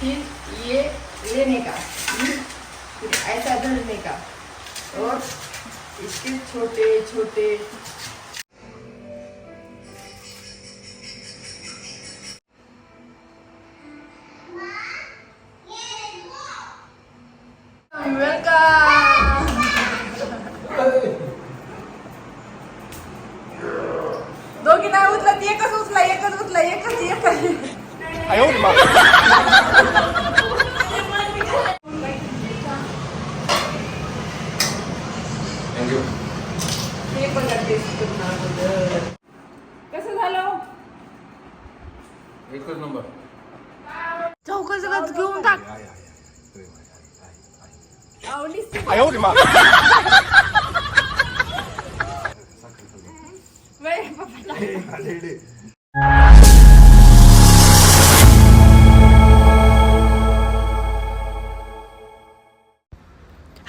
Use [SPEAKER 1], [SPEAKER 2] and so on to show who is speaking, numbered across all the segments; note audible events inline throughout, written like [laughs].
[SPEAKER 1] फिर ये लेने का फिर ऐसा धरने का। और इसके छोटे छोटे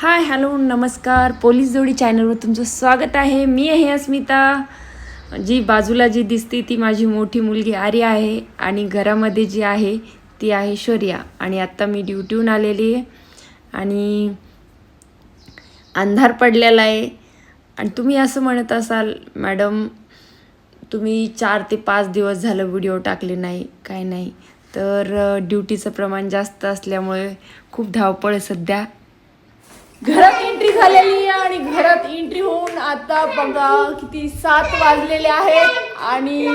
[SPEAKER 1] हाय हॅलो नमस्कार. पोलीस जोडी चॅनलवर तुमचं स्वागत आहे. मी आहे अस्मिता. जी बाजूला जी दिसते ती माझी मोठी मुलगी आर्या आहे आणि घरामध्ये जी आहे ती आहे शौर्या. आणि आत्ता मी ड्युटीहून आलेली आहे आणि अंधार पडलेला आहे. आणि तुम्ही असं म्हणत असाल मॅडम तुम्ही चार ते पाच दिवस झालं व्हिडिओ टाकले नाही काय नाही. तर ड्युटीचं प्रमाण जास्त असल्यामुळे खूप धावपळ सध्या. घरात एंट्री झालेली आहे आणि घरात एंट्री होऊन आता बघा किती सात वाजलेले आहेत आणि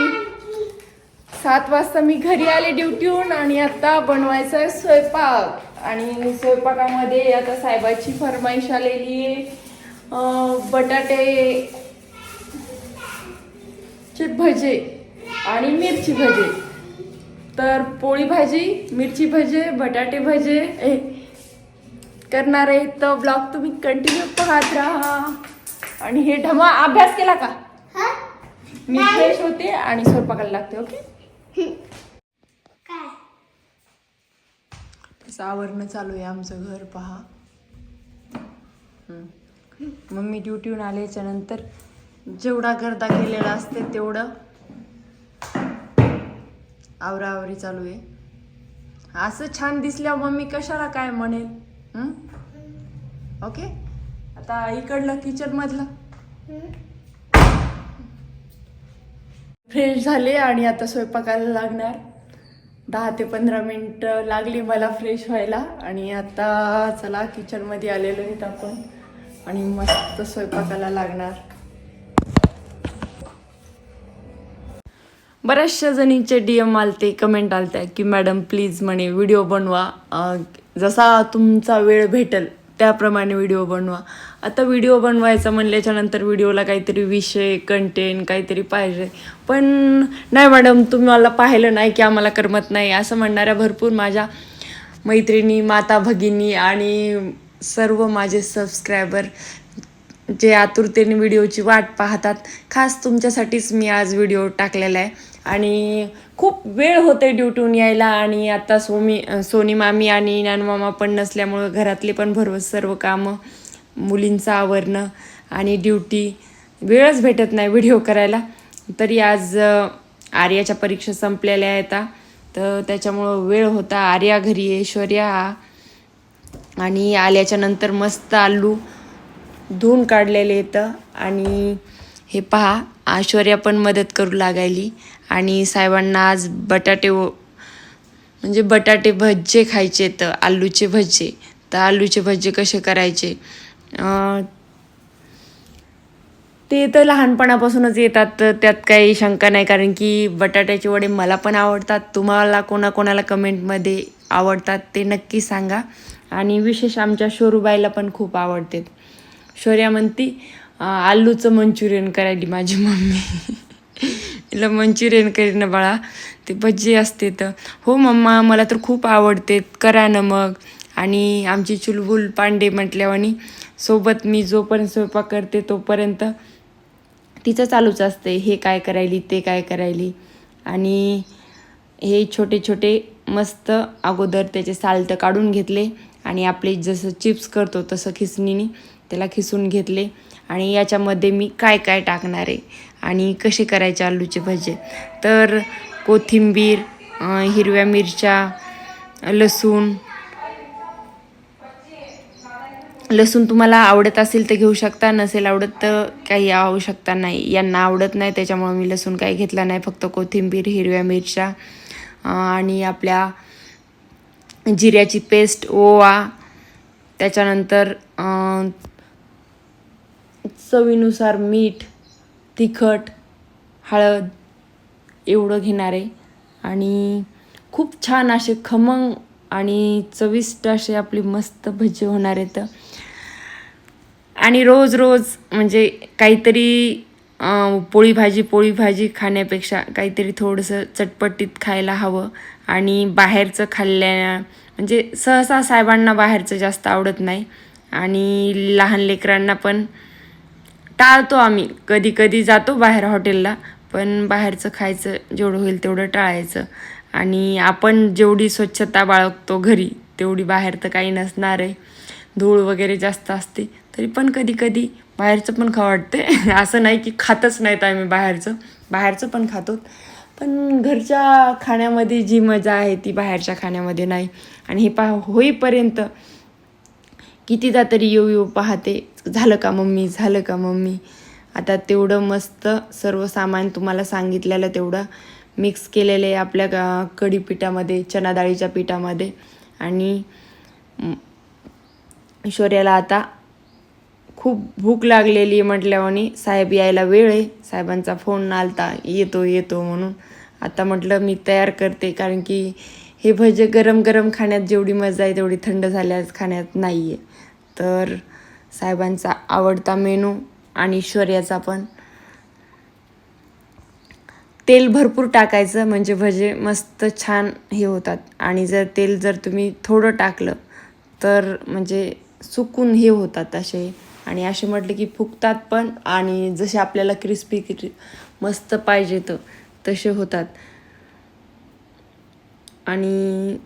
[SPEAKER 1] सात वाजता मी घरी आले ड्युटीहून आणि आता बनवायचा आहे स्वयंपाक. आणि स्वयंपाकामध्ये आता साहेबाची फरमाईश आलेली आहे. बटाटे चे भजे आणि मिरची भजे. तर पोळी भाजी मिरची भजे बटाटे भजे ए करणार आहे. तर ब्लॉग तुम्ही कंटिन्यू पाहत राहा. आणि हे ढमा अभ्यास केला का? मी फ्रेश होते आणि स्वयंपाकाला लागते ओके? तसं आवरणं चालू आहे आमचं घर पहा. मम्मी ड्युटीहून आल्याच्यानंतर जेवढा गर्दा केलेला असते तेवढं आवराआवरी चालू आहे. असं छान दिसल्यावर मम्मी कशाला काय म्हणेल? ओके? आता इकडलं किचन मधलं. फ्रेश झाले आणि आता स्वयंपाकाला लागणार. दहा ते पंधरा मिनटं लागली मला फ्रेश व्हायला. आणि आता चला किचनमध्ये आलेलो आहेत आपण. आणि मस्त स्वयंपाकाला लागणार. बऱ्याचशा जणींचे डी एम आलते कमेंट आलते की मॅडम प्लीज म्हणे व्हिडिओ बनवा. जसा तुमचा वेळ भेटेल त्याप्रमाणे व्हिडिओ बनवा. आता व्हिडिओ बनवायचा म्हणल्याच्यानंतर व्हिडिओला काहीतरी विषय कंटेंट काहीतरी पाहिजे. पण नाही मॅडम तुम्ही मला पाहिलं नाही की आम्हाला करमत नाही असं म्हणणाऱ्या भरपूर माझ्या मैत्रिणी माता भगिनी आणि सर्व माझे सबस्क्रायबर जे आतुरतेने व्हिडिओची वाट पाहतात. खास तुमच्यासाठीच मी आज व्हिडिओ टाकलेला आहे. आणि खूप वेळ होते ड्युटून यायला आणि आता सोमी सोनी मामी आणि नानमामा पण नसल्यामुळं घरातले पण भरव सर्व कामं मुलींचं आवरणं आणि ड्युटी वेळच भेटत नाही व्हिडिओ करायला. तरी आज आर्याच्या परीक्षा संपलेल्या आहेत तर त्याच्यामुळं वेळ होता. आर्या घरी ऐश्वर्या. आणि आल्याच्यानंतर मस्त आलू धुवून काढलेले येतं आणि हे पहा ऐश्वर्या पण मदत करू लागायली. आणि साहेबांना आज बटाटे व- म्हणजे बटाटे भज्जे खायचे तर आलूचे भज्जे. तर आलूचे भज्जे कसे करायचे? ते तर लहानपणापासूनच येतात तर त्यात काही शंका नाही. कारण की बटाट्याचे वडे मला पण आवडतात. तुम्हाला कोणाकोणाला कमेंटमध्ये आवडतात ते नक्की सांगा. आणि विशेष आमच्या शोरूबाईला पण खूप आवडते शौर्या म्हणती आलूचं मंचुरियन करायली माझी मम्मी. [laughs] तिला मंचुरियन करीन ना बाळा. ते भजी असते तर. हो मम्मा मला तर खूप आवडते. करा ना मग. आणि आमची चुलबुल पांडे म्हटल्यावानी सोबत मी जोपर्यंत स्वयंपाक करते तोपर्यंत तिचं चालूच असते. हे काय करायली ते काय करायली. आणि हे छोटे छोटे मस्त अगोदर त्याचे साल्ट काढून घेतले. आणि आपले जसं चिप्स करतो तसं खिसणीने त्याला खिसून घेतले. आणि याच्यामध्ये मी काय काय टाकणार आहे? आणि कसे करायचे आलूचे भजे? तर कोथिंबीर हिरव्या मिरच्या लसूण. लसूण तुम्हाला आवडत असेल तर घेऊ शकता नसेल आवडत तर काही आवश्यकता नाही. यांना आवडत नाही त्याच्यामुळे मी लसूण काही घेतला नाही फक्त कोथिंबीर हिरव्या मिरच्या आणि आपल्या जिऱ्याची पेस्ट ओवा. त्याच्यानंतर चवीनुसार मीठ. तिखट हळद एवढं घेणार. आहे आणि खूप छान असे खमंग आणि चविष्ट असे आपली मस्त भजी होणार आहेत. आणि रोज रोज म्हणजे काहीतरी पोळी भाजी पोळी भाजी खाण्यापेक्षा काहीतरी थोडंसं चटपटीत खायला हवं. आणि बाहेरचं खाल्ल्या म्हणजे सहसा साहेबांना बाहेरचं जास्त आवडत नाही. आणि लहान लेकरांना पण टाळतो आम्ही. कधी कधी जातो बाहेर हॉटेलला पण बाहेरचं खायचं जेवढं होईल तेवढं टाळायचं. आणि आपण जेवढी स्वच्छता बाळगतो घरी तेवढी बाहेर तर काही नसणार आहे धूळ वगैरे जास्त असते तरी पण कधी कधी बाहेरचं पण खावं वाटते [laughs] असं नाही की खातच नाहीत आम्ही बाहेरचं. बाहेरचं पण खातो. पण घरच्या खाण्यामध्ये जी मजा आहे ती बाहेरच्या खाण्यामध्ये नाही. आणि हे पा होईपर्यंत कितीदा तरी येऊ येऊ पाहते झालं का मम्मी? झालं का मम्मी? आता तेवढं मस्त सर्व सामान तुम्हाला सांगितलेलं तेवढं मिक्स केलेलं आहे आपल्या गा- कढी पिठामध्ये चना डाळीच्या पिठामध्ये. आणि शौर्याला ऐश्वर्याला आता खूप भूक लागलेली आहे म्हटल्यावानी साहेब यायला वेळ आहे. साहेबांचा फोन आलता. येतो येतो म्हणून. आता म्हटलं मी तयार करते. कारण की हे भजे गरम गरम खाण्यात जेवढी मजा आहे तेवढी थंड झाल्यास खाण्यात नाही आहे तर साहेबांचा आवडता मेनू आणि शौर्याचा पण. तेल भरपूर टाकायचं म्हणजे भजे मस्त छान हे होतात. आणि जर तेल जर तुम्ही थोडं टाकलं तर म्हणजे सुकून हे होतात असे. आणि असे म्हटले की फुगतात पण आणि जसे आपल्याला क्रिस्पी मस्त पाहिजे तर तसे होतात. आणि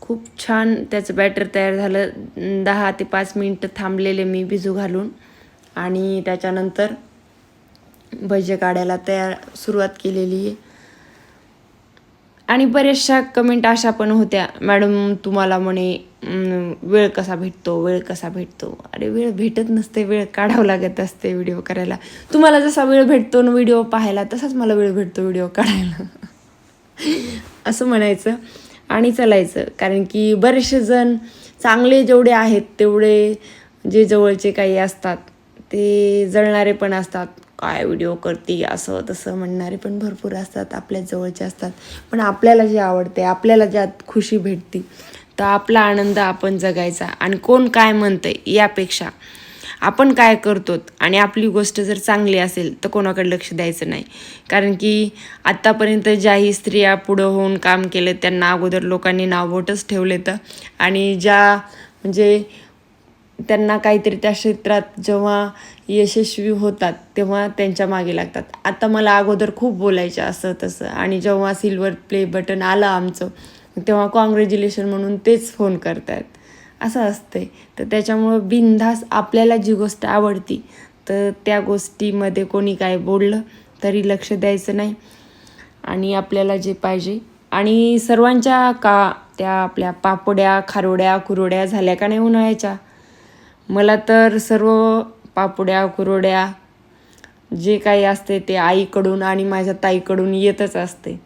[SPEAKER 1] खूप छान त्याचं बॅटर तयार झालं. दहा ते पाच मिनटं थांबलेले मी भिजू घालून. आणि त्याच्यानंतर भजे काढायला तयार सुरुवात केलेली आहे. आणि बऱ्याचशा कमेंट अशा पण होत्या. मॅडम तुम्हाला म्हणे वेळ कसा भेटतो? वेळ कसा भेटतो? अरे वेळ भेटत नसते. वेळ काढावं लागत असते व्हिडिओ करायला. तुम्हाला जसा वेळ भेटतो ना व्हिडिओ पाहायला तसाच मला वेळ भेटतो व्हिडिओ काढायला. [laughs] असं म्हणायचं. आणि चालायचं. कारण की बरेचसे जण चांगले जेवढे आहेत तेवढे जे जवळचे काही असतात ते जळणारे पण असतात. काय व्हिडिओ करते असं तसं म्हणणारे पण भरपूर असतात आपल्या जवळचे असतात. पण आपल्याला जे आवडते आपल्याला ज्यात खुशी भेटते तर आपला आनंद आपण जगायचा. आणि कोण काय म्हणतं यापेक्षा आपण काय करतो आणि आपली गोष्ट जर चांगली असेल तर कोणाकडे लक्ष द्यायचं नाही. कारण की आत्तापर्यंत ज्याही स्त्रिया पुढं होऊन काम केलं त्यांना अगोदर लोकांनी नावबोटच ठेवले तर आणि ज्या म्हणजे त्यांना काहीतरी त्या क्षेत्रात जेव्हा यशस्वी होतात तेव्हा त्यांच्या मागे लागतात. आता मला अगोदर खूप बोलायचं असं तसं. आणि जेव्हा सिल्वर प्ले बटन आलं आमचं तेव्हा कॉंग्रॅच्युलेशन म्हणून तेच फोन करतायत. असं असतंय. तर त्याच्यामुळं बिनधास आपल्याला जी गोष्ट आवडती तर त्या गोष्टीमध्ये कोणी काय बोललं तरी लक्ष द्यायचं नाही. आणि आपल्याला जे पाहिजे. आणि सर्वांच्या का त्या आपल्या पापड्या खारोड्या कुरोड्या झाल्या का नाही उन्हाळ्याच्या? मला तर सर्व पापड्या कुरोड्या जे काही असते ते आईकडून आणि माझ्या ताईकडून येतच असते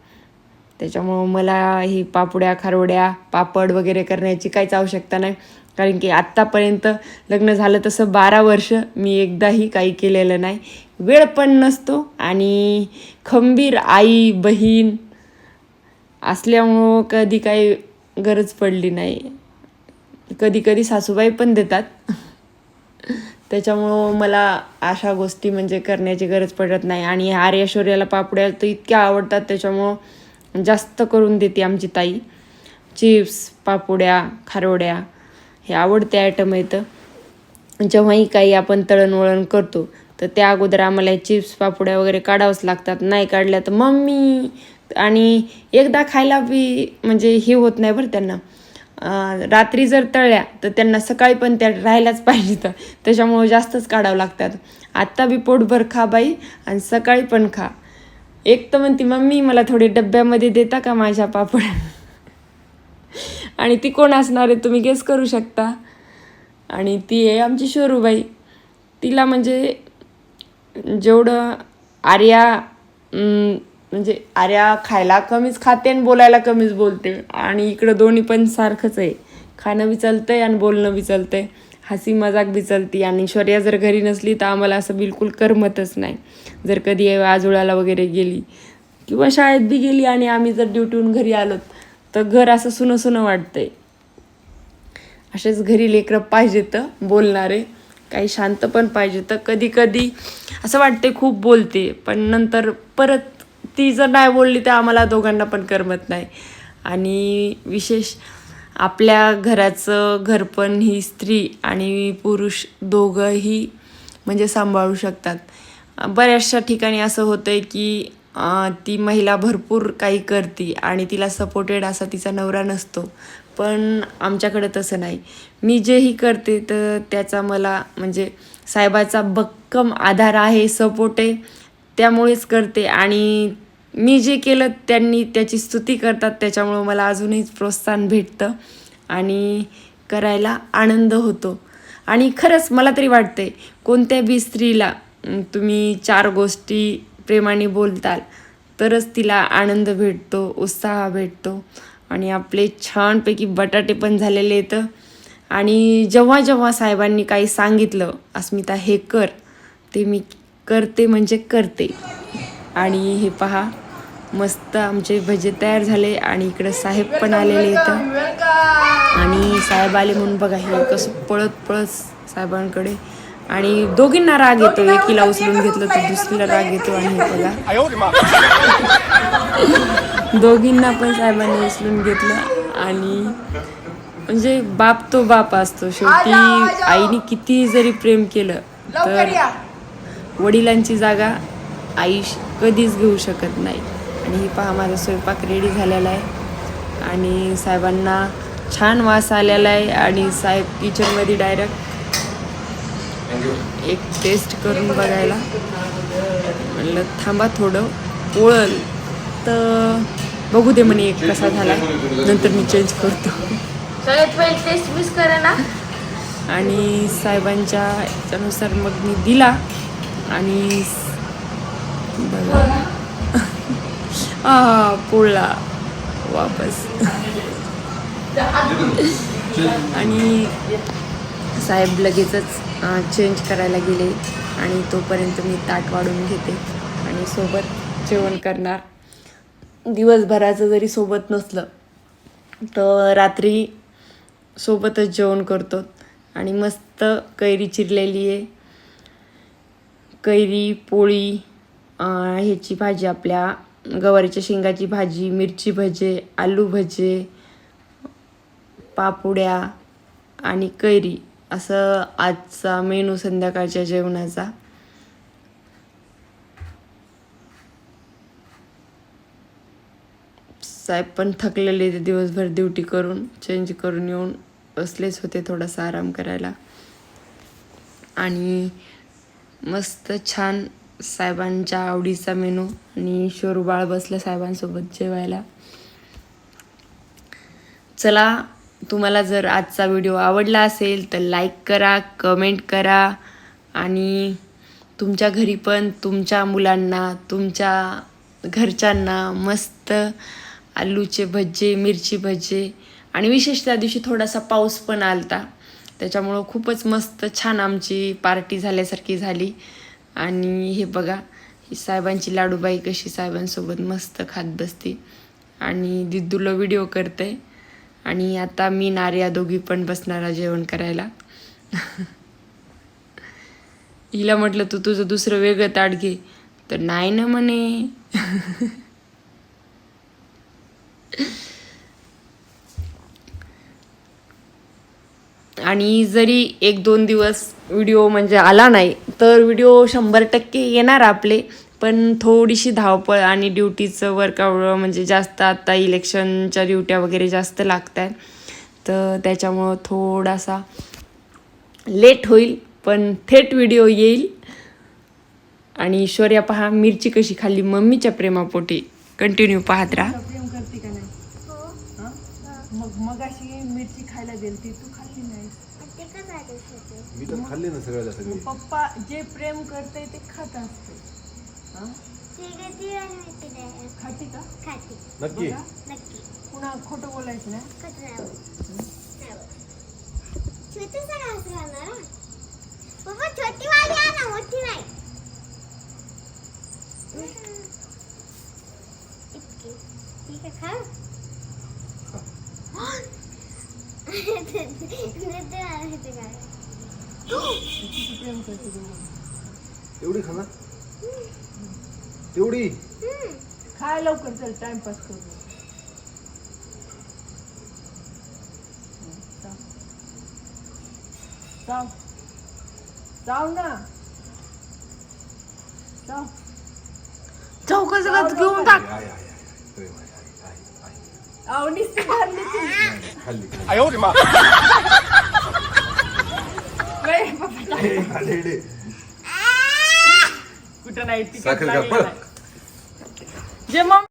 [SPEAKER 1] त्याच्यामुळं मला ही पापड्या खारोड्या पापड वगैरे करण्याची काहीच आवश्यकता नाही. कारण की आत्तापर्यंत लग्न झालं तसं बारा वर्ष मी एकदाही काही केलेलं नाही. वेळ पण नसतो आणि खंबीर आई बहीण असल्यामुळं कधी काही गरज पडली नाही. कधी कधी सासूबाई पण देतात. त्याच्यामुळं मला अशा गोष्टी म्हणजे करण्याची गरज पडत नाही. आणि आर्यश्वर्याला पापड्या तर इतक्या आवडतात त्याच्यामुळं जास्त करून देते आमची ताई. चिप्स पापुड्या खारोड्या हे आवडते आयटम येतं जेव्हाही काही आपण तळणवळण करतो तर त्या अगोदर आम्हाला चिप्स पापुड्या वगैरे काढावंच लागतात. नाही काढल्या तर मम्मी आणि एकदा खायला बी म्हणजे हे होत नाही बरं त्यांना. रात्री जर तळल्या तर त्यांना सकाळी पण त्या राहायलाच पाहिजे तर त्याच्यामुळं जास्तच काढावं लागतात. आत्ता बी पोटभर खा बाई आणि सकाळी पण खा. एक तर म्हणती मम्मी मला थोडे डब्यामध्ये देता का माझ्या पापड? आणि ती कोण असणार आहे? तुम्ही गेस करू शकता. आणि ती आहे आमची शोरूबाई. तिला म्हणजे जेवढं आर्या म्हणजे आर्या खायला कमीच खाते आणि बोलायला कमीच बोलते. आणि इकडं दोन्ही पण सारखंच आहे. खाणं बी आहे आणि बोलणं बी आहे हसी मजाक बी चलती आणि शौर्या जर घरी नसली तर आम्हाला असं बिलकुल करमतच नाही. जर कधी आजोळ्याला वगैरे गेली किंवा शाळेत बी गेली आणि आम्ही जर ड्युटीहून घरी आलो तर घर असं सुनं सुनं वाटतंय. असेच घरी लेकरं पाहिजेत बोलणारे. काही शांत पण पाहिजे तर कधी कधी असं वाटते खूप बोलते पण नंतर परत ती जर नाही बोलली तर आम्हाला दोघांना पण करमत नाही. आणि विशेष आपल्या घराचं घरपण ही स्त्री आणि पुरुष दोघंही म्हणजे सांभाळू शकतात. बऱ्याचशा ठिकाणी असं होतं आहे की ती महिला भरपूर काही करते आणि तिला सपोर्टेड असा तिचा नवरा नसतो. पण आमच्याकडे तसं नाही. मी जेही करते तर त्याचा मला म्हणजे साहेबाचा भक्कम आधार आहे सपोर्ट आहे. त्यामुळेच करते आणि मी जे केलं त्यांनी त्याची स्तुती करतात त्याच्यामुळं मला अजूनही प्रोत्साहन भेटतं आणि करायला आनंद होतो. आणि खरंच मला तरी वाटते कोणत्या बी स्त्रीला तुम्ही चार गोष्टी प्रेमाने बोलताल तरच तिला आनंद भेटतो उत्साह भेटतो. आणि आपले छानपैकी बटाटे पण झालेले आहेत. आणि जेव्हा जेव्हा साहेबांनी काही सांगितलं अस्मिता हे कर ते मी करते म्हणजे करते. आणि हे पहा मस्त आमचे भजे तयार झाले आणि इकडं साहेब पण आलेले इथं आणि साहेब आले म्हणून बघा हे कसं पळत पळत साहेबांकडे. आणि दोघींना राग येतो एकीला उचलून घेतलं तर दुसरीला राग येतो आणि बघा. दोघींना पण साहेबांनी उचलून घेतलं आणि म्हणजे बाप तो बाप असतो. शेवटी आईने किती जरी प्रेम केलं तर वडिलांची जागा आई कधीच घेऊ शकत नाही. आणि हे पहा माझा स्वयंपाक रेडी झालेला आहे. आणि साहेबांना छान वास आलेला आहे आणि साहेब किचनमध्ये डायरेक्ट एक टेस्ट करून बघायला. म्हणलं थांबा थोडं पोळल तर बघू दे म्हणे एक कसा झाला नंतर मी चेंज करतो.
[SPEAKER 2] सगळ्यात पहिले टेस्ट मिस करा ना.
[SPEAKER 1] आणि साहेबांच्या याच्यानुसार मग मी दिला. आणि बघा. पोळला. वापस. आणि साहेब लगेचच चेंज करायला गेले आणि तोपर्यंत मी ताट वाढून घेते आणि सोबत जेवण करणार. दिवसभराचं जरी सोबत नसलं तर रात्री सोबतच जेवण करतो. आणि मस्त कैरी चिरलेली आहे. कैरी पोळी ह्याची भाजी आपल्या गवारीच्या शेंगाची भाजी मिरची भजे आलू भजे पापुड्या आणि कैरी असं आजचा मेनू संध्याकाळच्या जेवणाचा. साहेब पण थकलेले ते दिवसभर ड्युटी करून चेंज करून येऊन बसलेच होते थोडासा आराम करायला. आणि मस्त छान साहेबांच्या आवडीचा मेनू आणि शोरू बाळ बसलं साहेबांसोबत जेवायला. चला तुम्हाला जर आजचा व्हिडिओ आवडला असेल तर लाईक करा कमेंट करा आणि तुमच्या घरी पण तुमच्या मुलांना तुमच्या घरच्यांना मस्त आलूचे भज्जे मिरची भज्जे आणि विशेष त्या दिवशी थोडासा पाऊस पण आलता. त्याच्यामुळं खूपच मस्त छान आमची पार्टी झाल्यासारखी झाली. आणि हे बघा ही साहेबांची लाडूबाई कशी साहेबांसोबत मस्त खात बसते. आणि दिद्दूला व्हिडिओ करते. आणि आता मी नार्या दोघी पण बसणारा जेवण करायला. [laughs] हिला म्हटलं तू तुझं दुसरं वेगळं ताट घे. तर नाही ना म्हणे. [laughs] आणि जरी एक दोन दिवस व्हिडिओ म्हणजे आला नाही तर व्हिडिओ शंभर टक्के येणार आपले. पण थोडीशी धावपळ आणि ड्युटीचं वर्कआउट म्हणजे जास्त आता इलेक्शनच्या ड्युट्या वगैरे जास्त लागत आहेत तर त्याच्यामुळं थोडासा लेट होईल पण थेट व्हिडिओ येईल. आणि ईश्वर्या पहा मिरची कशी खाल्ली मम्मीच्या प्रेमापोटी. कंटिन्यू पाहत राहा. प्रेम करते का नाही? मग
[SPEAKER 3] मगाशी मिरची खायला गेलती तू?
[SPEAKER 4] तर खाल्ले ना सगळ्याला सगळे
[SPEAKER 3] पप्पा जे प्रेम करते ते खात असते. हा? खाती का?
[SPEAKER 4] नक्की.
[SPEAKER 3] बघा. पुन्हा खोटं बोलायचं नाही.
[SPEAKER 2] पप्पा छोटी वाली आहे ना मोठी नाही. इतकी. ठीक आहे खा. [laughs]
[SPEAKER 3] ते.
[SPEAKER 4] एवढी खाना एवढी
[SPEAKER 3] खाय लवकर चल टाइमपास करू जाऊ जाऊ ना जाऊ जाऊ कसं घेऊन टाक
[SPEAKER 4] आहे, आहे, आहे. प्रेम आहे, आहे, आहे, आहे.
[SPEAKER 3] अहो निस्ती धरली ती.
[SPEAKER 4] नाही, खाल्ली खाल्ली.
[SPEAKER 5] 哎呦我的妈！
[SPEAKER 3] कुठं नाही तिकीट
[SPEAKER 4] साखर
[SPEAKER 3] लागलं
[SPEAKER 4] कापड
[SPEAKER 3] नाही. जे मग